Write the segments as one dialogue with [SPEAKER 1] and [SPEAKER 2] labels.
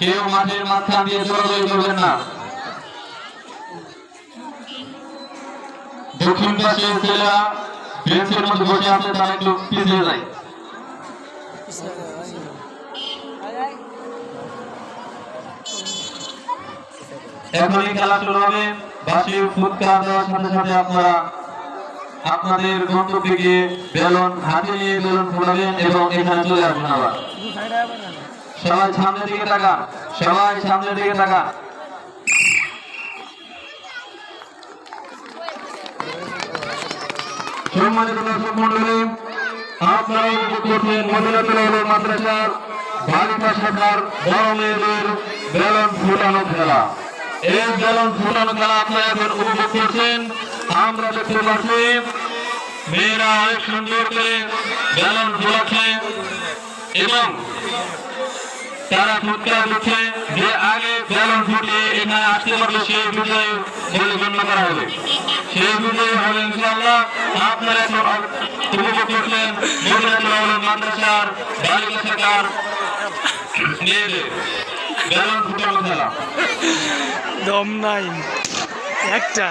[SPEAKER 1] কেউ মাঠের মাঝখান দিয়ে দৌড়াদৌড়ি করবেন না। দক্ষিণ পাশে ছেলেরা বেঞ্চের মধ্যে বসে আছে, তারা একটু পিছিয়ে যায়। এখনই খেলা শুরু হবে। বাসি ফুটকার দেওয়ার সাথে সাথে আপনারা আপনাদের গন্তব্যে গিয়ে বেলুন হাতে নিয়ে বেলুন ফোলাবেন এবং এখানে চলে আসবেন আবার। সবাই সামনের দিকে তাকান, সবাই সামনের দিকে তাকান। আপনারা উপভোগ করছেন মাদ্রাসার মেয়েদের বেলুন ফুটানো খেলা। এই বেলুন ফুটানো খেলা আপনারা এখন উপভোগ করছেন। আমরা দেখতে পাচ্ছি মেয়েরা অনেক সুন্দর করে বেলুন ফোলাচ্ছে এবং তারা ফুটকার দিচ্ছে যে আগে বেলুন ফুটিয়ে এখানে আসতে পারবে সেই বিজয় বলে গণ্য করা হবে। সেই বিজয় হবে ইনশাআল্লাহ। আপনারা এখন উপভোগ করছেন মাদ্রাসার বালিকা শাখার মেয়েদের বেলুন ফুটানো খেলা।
[SPEAKER 2] দম নাই। একটা।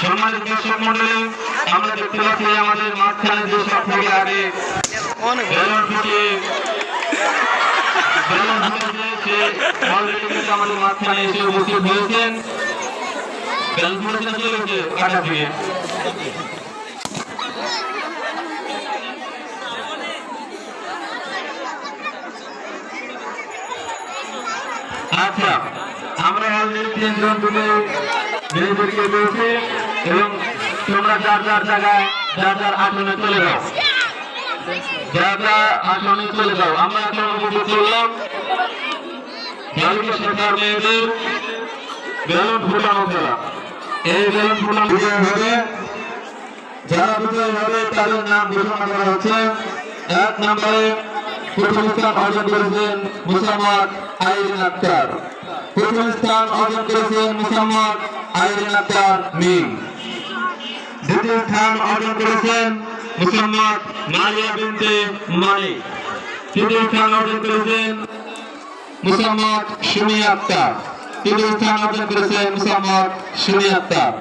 [SPEAKER 1] সম্মানিত দর্শক মন্ডলী আমরা দেখতে পাচ্ছি আমাদের মাঝখানে যে সব থেকে আগে আমাদের মাঝখানে এসে উপস্থিত হয়েছেন কাটা থেকে আচ্ছা। আমরা অলরেডি তিনজন দুটো মেয়েদেরকে পেয়েছি এবং তোমরা যার যার জায়গায়, যার যার আসনে চলে যাও। যার যার আসনে চলে যাও। আমরা উপভোগ করলাম যারা বিজয় হবে তাদের নাম ঘোষণা করা হচ্ছে। এক নম্বরে প্রথম করেছেন মুসাম্মদ আইরিন আক্তার। প্রথম স্থান অর্জন করেছেন মুসাম্মদ আইরিন আক্তার মিম। দ্বিতীয় স্থান অর্জন করেছেন মুসাম্মদ মারিয়া বিনতে মালিক তৃতীয় স্থান অর্জন করেছেন মুসাম্মদ সুমি আক্তার। তৃতীয় স্থান অর্জন করেছেন মুসাম্মদ সুমি আক্তার।